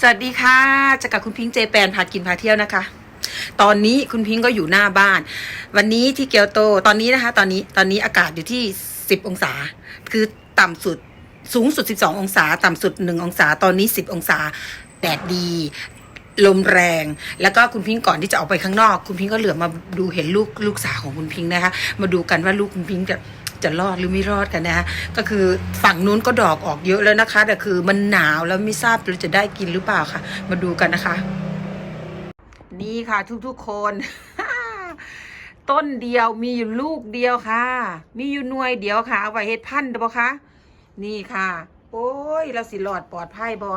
สวัสดีค่ะจะกับคุณพิงค์เจแปนพากินพาเที่ยวนะคะ ตอนนี้คุณพิงค์ก็อยู่หน้าบ้าน วันนี้ที่เกียวโตตอนนี้นะคะ ตอนนี้ตอนนี้อากาศอยู่ที่ 10 องศา คือต่ำสุดสูงสุด 12 องศา ต่ำสุด 1 องศา ตอนนี้ 10 องศาแดดดีลมแรง แล้วก็คุณพิงค์ก่อนที่จะออกไปข้างนอก คุณพิงค์ก็เหลือมาดูเห็นลูกลูกสาวของคุณพิงค์นะคะ มาดูกันว่าลูกคุณพิงค์จะ จะรอดหรือไม่รอดกันนะคะก็คือฝั่งนู้นก็ดอกออกเยอะแล้วนะคะ แต่คือมันหนาวแล้วไม่ทราบเราจะได้กินหรือเปล่าค่ะ มาดูกันนะคะ นี่ค่ะทุกๆคน ต้นเดียวมีอยู่ลูกเดียวค่ะ มีอยู่หน่วยเดียวค่ะเอาไว้เฮ็ดพันธุ์เด้อบ่คะนี่ค่ะ โอ้ยเราสิหลอดปลอดภัยบ่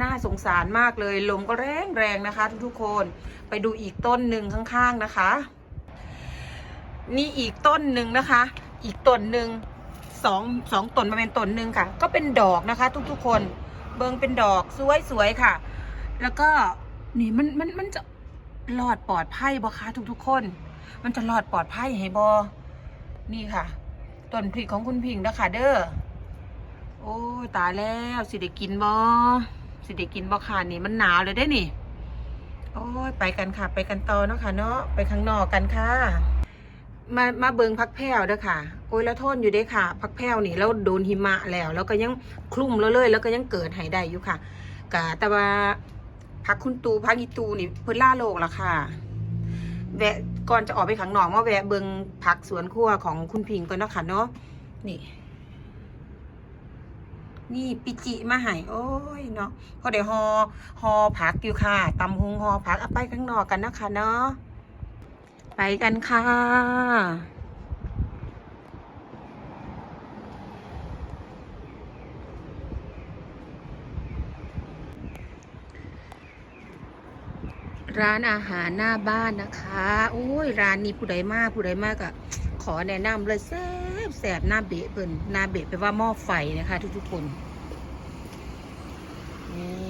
น่าสงสารมากเลยลมก็แรงแรงๆนะคะ ทุกๆคนไปดูอีกต้นหนึ่งข้างๆนะคะ นี่อีกต้นหนึ่งนะคะ อีกต้นหนึ่งสองสองต้นมาเป็นต้นหนึ่งค่ะ ก็เป็นดอกนะคะ ทุกๆคน เบิงเป็นดอกสวยๆค่ะ แล้วก็นี่มันมันมันจะรอดปลอดภัยบ่คะทุกๆคน มันจะรอดปลอดภัยให้บอนี่ค่ะต้นพริกของคุณพิงค์นะคะเด้อโอ้ตายแล้วสิได้กินบอสิได้กินบอค่ะนี่มันหนาวเลยได้นี่ โอ้ยไปกันค่ะ ไปกันต่อเนาะค่ะเนาะไปข้างนอกกันค่ะ มามาเบิงพักแพ้วเด้อค่ะ โอ้ยแล้วทษอยู่เด้ค่ะ พักแพ้วนี่แล้วโดนหิมะแล้ว แล้วก็ยังคลุ้มแล้วเลย แล้วก็ยังเกิดให้ได้อยู่ค่ะกะแต่ว่าพักคุณตูพักอีตูนี่เพิ่นล่าโลกละค่ะ แวะก่อนจะออกไปข้างนอกมาแวะเบิงผักสวนครัวของคุณพิงก่อนเนาะค่ะเนาะนี่ นี่ปิจิมาให้โอ้ยเนาะพอเดี๋ยวหอหอผักอยู่ค่ะตำหงหอผักเอาไปข้างนอกกันนะคะเนาะ ไปกันค่ะ ร้านอาหารหน้าบ้านนะคะ โอ้ย ร้านนี้ผู้ใดมากผู้ใดมากอะขอแนะนำเลยแซ่บแซ่บหน้าเบะเปิ่นหน้าเบะแปว่าหม้อไฟนะคะทุกๆคนนี่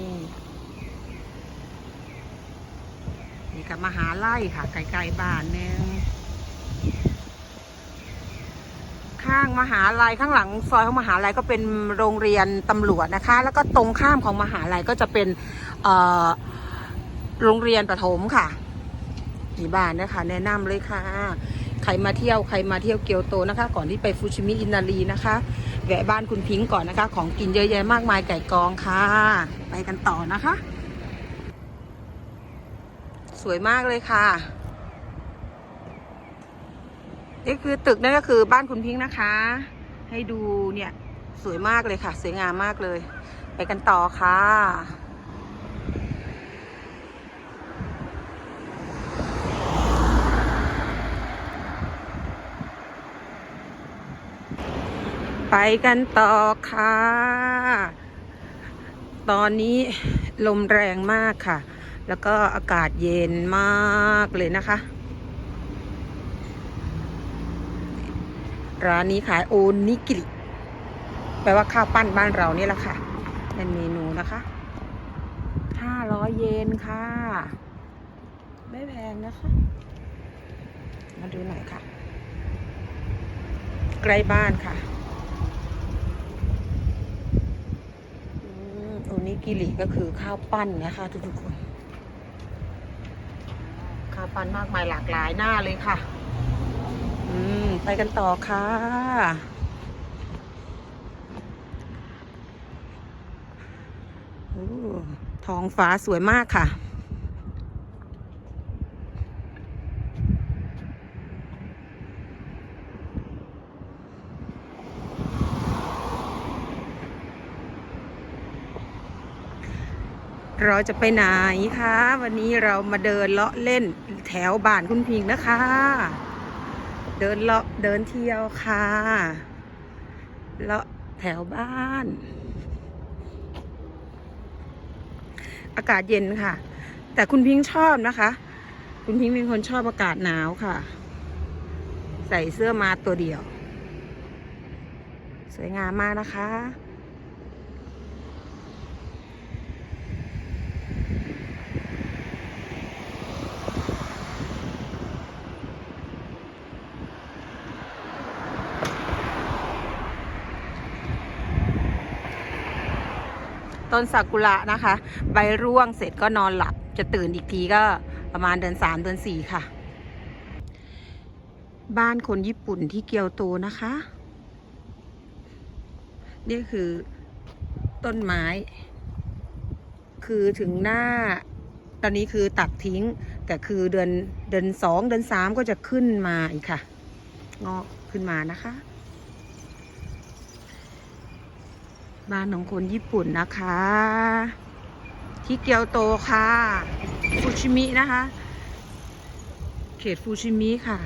นี่กับมหาไล่ค่ะไกลๆบ้านหนึงข้างมหาลัยข้างหลังซอยของมหาลัยก็เป็นโรงเรียนตำรวจนะคะ แล้วก็ตรงข้ามของมหาลัยก็จะเป็นโรงเรียนประถมค่ะที่บ้านนะคะ แนะนำเลยค่ะ ใครมาเที่ยวใครมาเที่ยวเกียวโตนะคะ ก่อนที่ไปฟูชิมิอินารีนะคะแวะบ้านคุณพิงก่อนนะคะ ของกินเยอะแยะมากมายไก่กองค่ะ ไปกันต่อนะคะ สวยมากเลยค่ะ นี่คือตึกนั่นก็คือบ้านคุณพิงค์นะคะ ให้ดูเนี่ยสวยมากเลยค่ะ สวยงามมากเลย ไปกันต่อค่ะไปกันต่อค่ะ ตอนนี้ลมแรงมากค่ะ แล้วก็อากาศเย็นมากเลยนะคะ ร้านนี้ขายโอนิกิริแปลว่าข้าวปั้นบ้านเรานี่แหละค่ะ เป็นเมนูนะคะ500เยนค่ะ ไม่แพงนะคะ มาดูหน่อยค่ะ ใกล้บ้านค่ะอืมโอนิกิริก็คือข้าวปั้นนะคะทุกๆคนาฟันมากมายหลากหลายหน้าเลยค่ะ อืม ไปกันต่อค่ะโอ้ท้องฟ้าสวยมากค่ะ เราจะไปไหนคะ วันนี้เรามาเดินเลาะเล่นแถวบ้านคุณพิงค์นะคะ เดินเลาะเดินเที่ยวค่ะ เลาะแถวบ้าน อากาศเย็นค่ะ แต่คุณพิงค์ชอบนะคะ คุณพิงค์เป็นคนชอบอากาศหนาวค่ะ ใส่เสื้อมาตัวเดียว สวยงามมากนะคะ ต้นซากุระนะคะ ใบร่วงเสร็จก็นอนหลับ จะตื่นอีกทีก็ประมาณเดือนสามเดือนสี่ค่ะ บ้านคนญี่ปุ่นที่เกียวโตนะคะ นี่คือต้นไม้ คือถึงหน้า ตอนนี้คือตัดทิ้ง แต่คือเดือนเดือนสองเดือนสามก็จะขึ้นมาอีกค่ะงอกขึ้นมานะคะ บ้านของคนญี่ปุ่นนะคะ ที่เกียวโตค่ะฟูชิมินะคะ เขตฟูชิมิค่ะ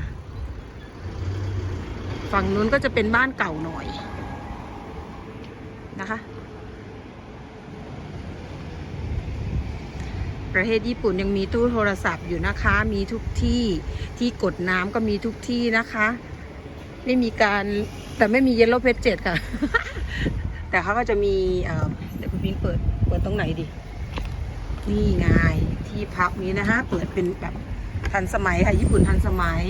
ฝั่งนู้นก็จะเป็นบ้านเก่าหน่อยนะคะ ประเทศญี่ปุ่นยังมีตู้โทรศัพท์อยู่นะคะ มีทุกที่ที่กดน้ำก็มีทุกที่นะคะ ไม่มีการแต่ไม่มีเยลโล่เพจเจ็ดค่ะ แต่เขาก็จะมีเดี๋ยวคุณพิงเปิดเปิดตรงไหนดีนี่ไงที่พักนี้นะคะเปิดเป็นแบบทันสมัยค่ะญี่ปุ่นทันสมัย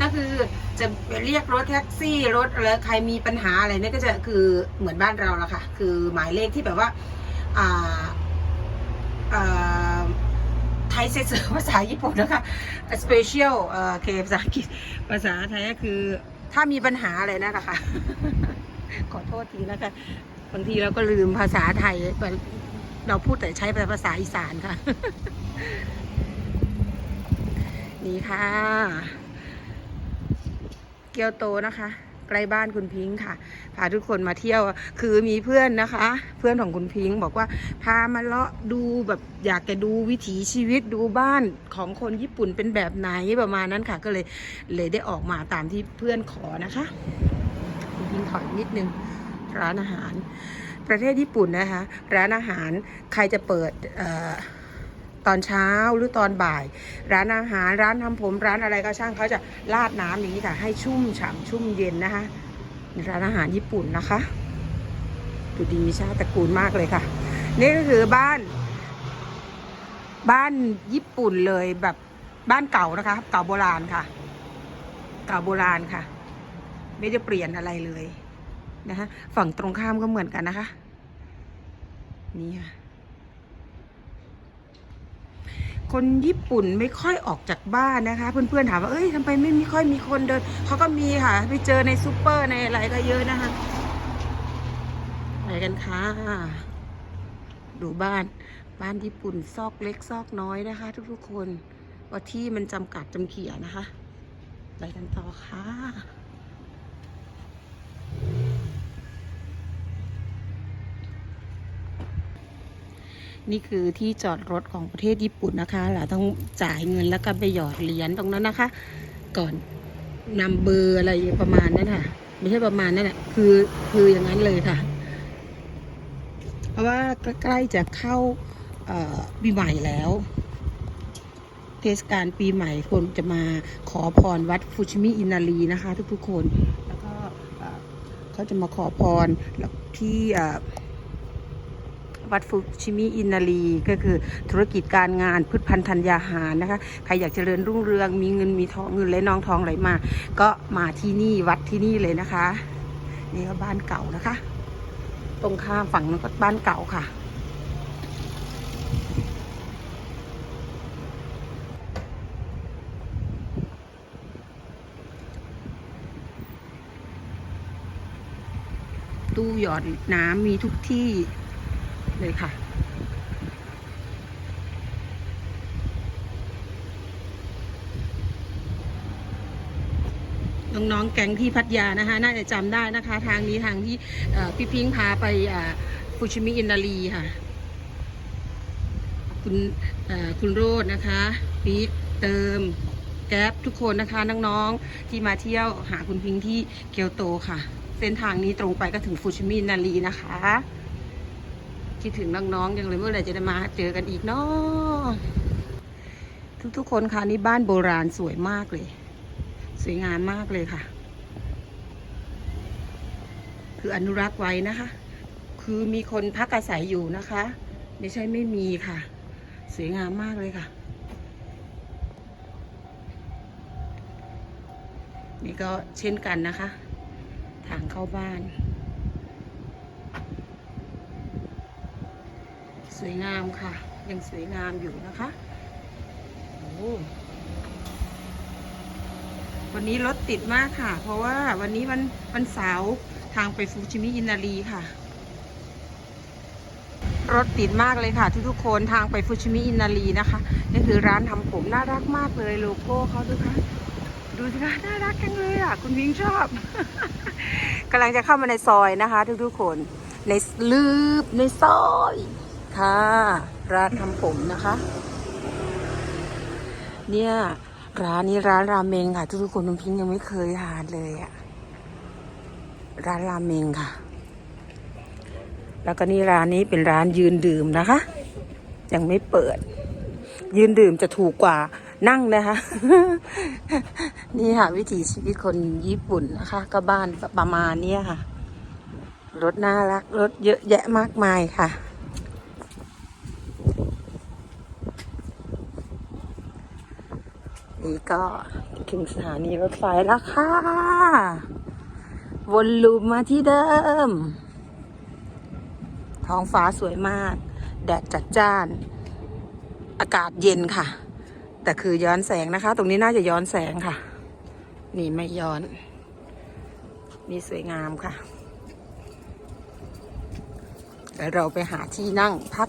ก็คือจะเรียกรถแท็กซี่รถอะไรใครมีปัญหาอะไรเนี่ยก็จะคือเหมือนบ้านเราละค่ะ คือหมายเลขที่แบบว่าอ่าอ่าไทยเซสภาษาญี่ปุ่นนะคะ special เอ่อเคภาษาอังกฤษภาษาไทยก็คือถ้ามีปัญหาอะไรนะคะ ขอโทษทีนะคะ บางทีเราก็ลืมภาษาไทย เราพูดแต่ใช้ภาษาอีสานค่ะ นี่ค่ะ เกียวโตนะคะใกล้บ้านคุณพิงค์ค่ะ พาทุกคนมาเที่ยว คือมีเพื่อนนะคะ เพื่อนของคุณพิงค์บอกว่าพามาเลาะดูแบบอยากจะดูวิถีชีวิตดูบ้านของคนญี่ปุ่นเป็นแบบไหนประมาณนั้นค่ะ ก็เลยเลยได้ออกมาตามที่เพื่อนขอนะคะ คุณพิงถอยนิดนึงร้านอาหาร ประเทศญี่ปุ่นนะคะ ร้านอาหารใครจะเปิดออตอนเช้าหรือตอนบ่าย ร้านอาหารร้านทำผมร้านอะไรก็ช่างเขาจะราดน้ำอย่างนี้ค่ะ ให้ชุ่มฉ่ำชุ่มเย็นนะคะ ร้านอาหารญี่ปุ่นนะคะดูดีมีชาติตระกูลมากเลยค่ะ นี่ก็คือบ้าน บ้านญี่ปุ่นเลยแบบบ้านเก่านะคะ เก่าโบราณค่ะ เก่าโบราณค่ะ ไม่ได้เปลี่ยนอะไรเลยนะคะฝั่งตรงข้ามก็เหมือนกันนะคะ นี่ค่ะ คนญี่ปุ่นไม่ค่อยออกจากบ้านนะคะ เพื่อนๆถามว่าเอ้ยทำไมไม่มีค่อยมีคนเดินเขาก็มีค่ะ ไปเจอในซูเปอร์ในอะไรก็เยอะนะคะไปกันค่ะดูบ้านบ้านญี่ปุ่นซอกเล็กซอกน้อยนะคะ ทุกๆคนว่าที่มันจำกัดจำเขี่ยนะคะ ไปกันต่อค่ะ นี่คือที่จอดรถของประเทศญี่ปุ่นนะคะเราต้องจ่ายเงินแล้วก็ไปหยอดเหรียญตรงนั้นนะคะ ก่อนนำเบอร์อะไรประมาณนั้นค่ะ ไม่ใช่ประมาณนั้นแหละคือคืออย่างนั้นเลยค่ะ เพราะว่าใกล้จะเข้าปีใหม่แล้ว เทศกาลปีใหม่คนจะมาขอพรวัดฟูชิมิอินารีนะคะ ทุกๆคน แล้วก็เขาจะมาขอพรที่ วัดฟุชิมิอินารีก็คือธุรกิจการงานพืชพันธุ์ธัญญาหารนะคะใครอยากเจริญรุ่งเรืองมีเงินมีทองเงินไหลนองทองไหลมา ก็มาที่นี่วัดที่นี่เลยนะคะ นี่ก็บ้านเก่านะคะ ตรงข้ามฝั่งนั้นก็บ้านเก่าค่ะตู้หยอดน้ำมีทุกที่ เลยค่ะ น้องๆ แก๊งที่พัทยานะคะ น่าจะจำได้นะคะ ทางนี้ทางที่พี่พิงค์พาไปฟูชิมิอินารีค่ะ คุณคุณโรดนะคะปี๊ดเติมแก๊ปทุกคนนะคะน้องๆที่มาเที่ยวหาคุณพิงค์ที่เกียวโตค่ะ เส้นทางนี้ตรงไปก็ถึงฟูชิมิอินารีนะคะ คิดถึงน้องๆยังเลยเมื่อไหร่จะได้มาเจอกันอีกเนาะทุกๆคนค่ะนี่บ้านโบราณสวยมากเลย สวยงามมากเลยค่ะ คืออนุรักษ์ไว้นะคะ คือมีคนพักอาศัยอยู่นะคะ ไม่ใช่ไม่มีค่ะ สวยงามมากเลยค่ะ นี่ก็เช่นกันนะคะ ทางเข้าบ้าน สวยงามค่ะ ยังสวยงามอยู่นะคะวันนี้รถติดมากค่ะ เพราะว่าวันนี้วันวันเสาร์ทางไปฟูจิมิอินารีค่ะ รถติดมากเลยค่ะ ทุกๆคนทางไปฟูชิมิอินารีนะคะนี่คือร้านทำผมน่ารักมากเลยโลโก้เขาดูค่ะดูสิคะน่ารักจังเลยอะ คุณพิงชอบกำลังจะเข้ามาในซอยนะคะ ทุกๆคน ในลืบในซอย ค่ะ ร้านทำผมนะคะ เนี่ย ร้านนี้ร้านราเมงค่ะ ทุกๆคนคุณพิงยังไม่เคยทานเลยอะร้านราเมงค่ะ แล้วก็นี่ร้านนี้เป็นร้านยืนดื่มนะคะ ยังไม่เปิด ยืนดื่มจะถูกกว่านั่งนะคะ นี่ค่ะ วิถีชีวิตคนญี่ปุ่นนะคะ ก็บ้านประมาณนี้ค่ะรถน่ารักรถเยอะแยะมากมายค่ะ นี่ก็ถึงสถานีรถไฟแล้วค่ะ วนลูปมาที่เดิม ท้องฟ้าสวยมาก แดดจัดจ้าน อากาศเย็นค่ะ แต่คือย้อนแสงนะคะ ตรงนี้น่าจะย้อนแสงค่ะ นี่ไม่ย้อน นี่สวยงามค่ะเดี๋ยวเราไปหาที่นั่งพัก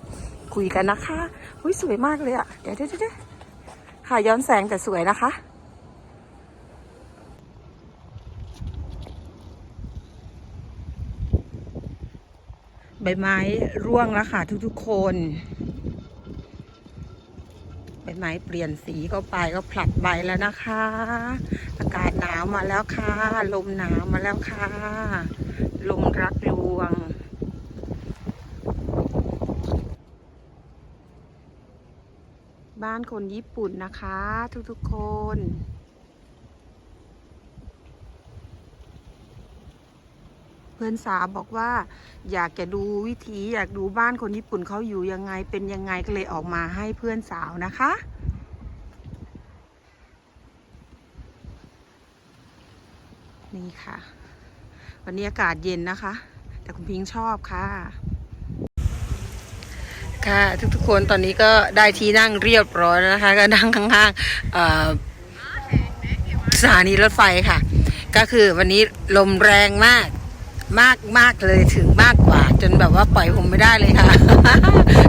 คุยกันนะคะ อุ้ยสวยมากเลยอะ่ะ เดี๋ยวเดี๋ยวเดี๋ยว ค่ะย้อนแสงแต่สวยนะคะ ใบไม้ร่วงแล้วค่ะทุกๆคน ใบไม้เปลี่ยนสีก็ไปก็ผลัดใบแล้วนะคะ อากาศหนาวมาแล้วค่ะ ลมหนาวมาแล้วค่ะ ลมรักลวง บ้านคนญี่ปุ่นนะคะ ทุกๆคน เพื่อนสาวบอกว่า อยากจะดูวิธีอยากดูบ้านคนญี่ปุ่นเขาอยู่ยังไงเป็นยังไงก็เลยออกมาให้เพื่อนสาวนะคะนี่ค่ะ วันนี้อากาศเย็นนะคะ แต่คุณพิงชอบค่ะ ค่ะทุกๆคนตอนนี้ก็ได้ที่นั่งเรียบร้อยแล้วนะคะ ก็นั่งข้างๆสถานีรถไฟค่ะ ก็คือวันนี้ลมแรงมากมากมากเลยถึงมากกว่า จนแบบว่าปล่อยผมไม่ได้เลยค่ะ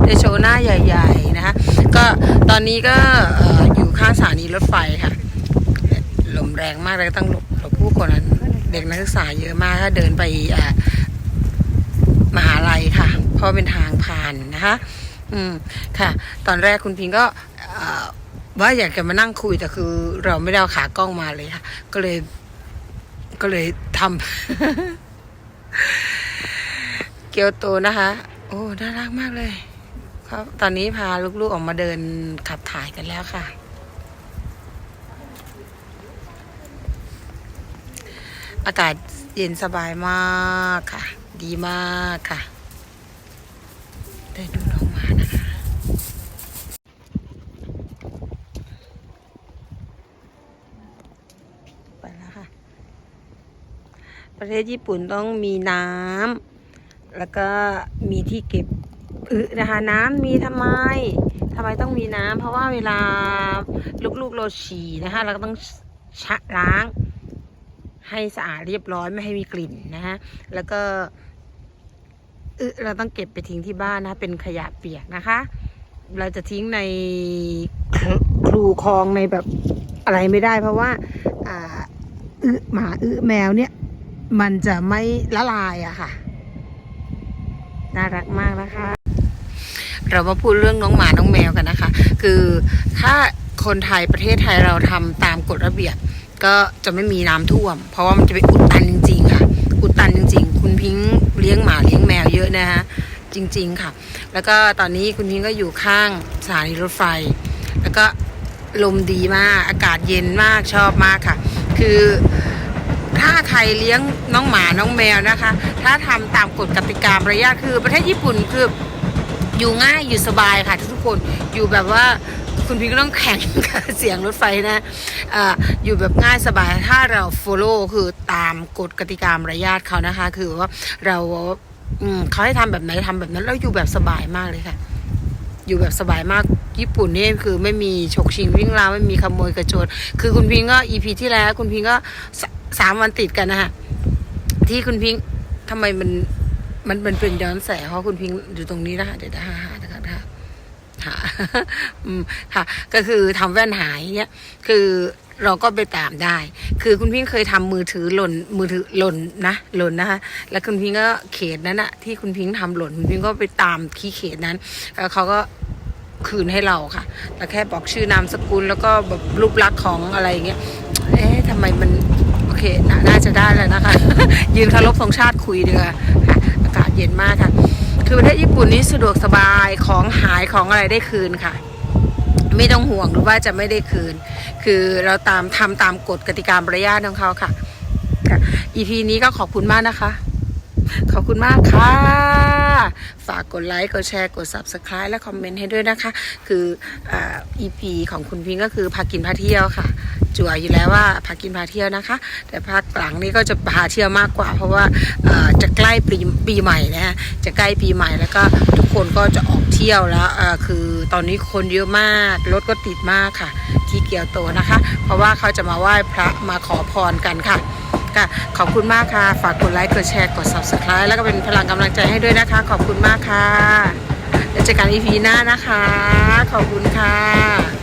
จะโชว์หน้าใหญ่ ๆ นะคะก็ตอนนี้ก็ออยู่ข้างสถานีรถไฟค่ะ ลมแรงมากเลยต้องหลบหลบผู้คนนั้นเด็กนักศึกษาเยอะมากถ้าเดินไปมหาลัยค่ะ เพราะเป็นทางผ่านนะคะ อืมค่ะ ตอนแรกคุณพิงก็ว่าอยากจะมานั่งคุยแต่คือ เราไม่ได้เอาขากล้องมาเลยค่ะ ก็เลย ก็เลยทำเกียวโตนะคะ โอ้น่ารักมากเลยครับตอนนี้พาลูกๆออกมาเดินขับถ่ายกันแล้วค่ะอากาศเย็นสบายมากค่ะ ดีมากค่ะ ได้ดูน้องหมานะคะไปแล้วค่ะ ประเทศญี่ปุ่นต้องมีน้ำแล้วก็มีที่เก็บอึนะคะน้ำมีทำไมทำไมต้องมีน้ำเพราะว่าเวลาลูกๆเราฉี่นะคะเราก็ต้องชะล้างให้สะอาดเรียบร้อยไม่ให้มีกลิ่นนะฮะ แล้วก็ เราต้องเก็บไปทิ้งที่บ้านนะ เป็นขยะเปียกนะคะ เราจะทิ้งในคลครูคลองในแบบอะไรไม่ได้เพราะว่าอึหมาอึแมวเนี่ย มันจะไม่ละลายอะค่ะ น่ารักมากนะคะ เรามาพูดเรื่องน้องหมาน้องแมวกันนะคะ คือถ้าคนไทยประเทศไทยเราทำตามกฎระเบียบ ก็จะไม่มีน้ำท่วม เพราะว่ามันจะไปอุดตันจริงๆค่ะ อุดตันจริง ๆ คุณพิงค์ เลี้ยงหมาเลี้ยงแมวเยอะนะฮะจริง ๆค่ะ แล้วก็ตอนนี้คุณพิงค์ก็อยู่ข้างสถานีรถไฟ แล้วก็ลมดีมากอากาศเย็นมากชอบมากค่ะ คือถ้าใครเลี้ยงน้องหมาน้องแมวนะคะ ถ้าทำตามกฎกติกามารยาทคือประเทศญี่ปุ่นคืออยู่ง่ายอยู่สบายค่ะทุกคนอยู่แบบว่า คุณพี่ก็ต้องแข่งกับเสียงรถไฟนะอ่าอยู่แบบง่ายสบายถ้าเรา follow คือตามกฎกติกามารยาทเขานะคะ คือว่าเราเขาให้ทำแบบไหนทำแบบนั้นแล้วอยู่แบบสบายมากเลยค่ะ อยู่แบบสบายมากญี่ปุ่นนี่คือไม่มีฉกชิงวิ่งราวไม่มีขโมยกระโจนคือคุณพิงก็อีพีที่แล้ว คุณพิงก็สามวันติดกันนะคะที่คุณพิงทำไมมันมันเป็นย้อนแสเพราะคุณพิงอยู่ตรงนี้นะคะเดี๋ยวจะหา หานะค่ะ ก็คือทำแว่นหายเนี้ยคือเราก็ไปตามได้ คือคุณพิงเคยทำมือถือหล่น มือถือหล่นนะ หล่นนะคะ แล้วคุณพิงก็เขตนั้นอะที่คุณพิงทำหล่น คุณพิงก็ไปตามที่เขตนั้น แล้วเขาก็คืนให้เราค่ะ แต่แค่บอกชื่อนามสกุลแล้วก็แบบรูปลักษณ์ของอะไรเงี้ย เอ๊ะทำไมมันโอเคนน่าจะได้แล้วนะคะ ยืนคารพธงชาติคุยดีกว่าค่ะ อากาศเย็นมากค่ะ คือประเทศญี่ปุ่นนี้สะดวกสบายของหายของอะไรได้คืนค่ะ ไม่ต้องห่วงหรือว่าจะไม่ได้คืน คือเราตามทำตามกฎกติกามารยาทของเขาค่ะค่ะ EP นี้ก็ขอบคุณมากนะคะ ขอบคุณมากค่ะ ฝากกดไลค์กดแชร์กด subscribe และคอมเมนต์ให้ด้วยนะคะ คืออ่า EP ของคุณพิงก็คือพากินพาเที่ยวค่ะ จั่วอยู่แล้วว่าพากินพาเที่ยวนะคะ แต่ภาคหลังนี้ก็จะพาเที่ยวมากกว่า เพราะว่าจะใกล้ปีปีใหม่นะฮะจะใกล้ปีใหม่แล้วก็ทุกคนก็จะออกเที่ยวแล้วคือตอนนี้คนเยอะมากรถก็ติดมากค่ะ ที่เกียวโตนะคะ เพราะว่าเขาจะมาไหว้พระมาขอพรกันค่ะค่ะขอบคุณมากค่ะ ฝากกดไลค์กดแชร์กด subscribe แล้วก็เป็นพลังกำลังใจให้ด้วยนะคะ ขอบคุณมากค่ะแล้วเจอกัน EP หน้านะคะ ขอบคุณค่ะ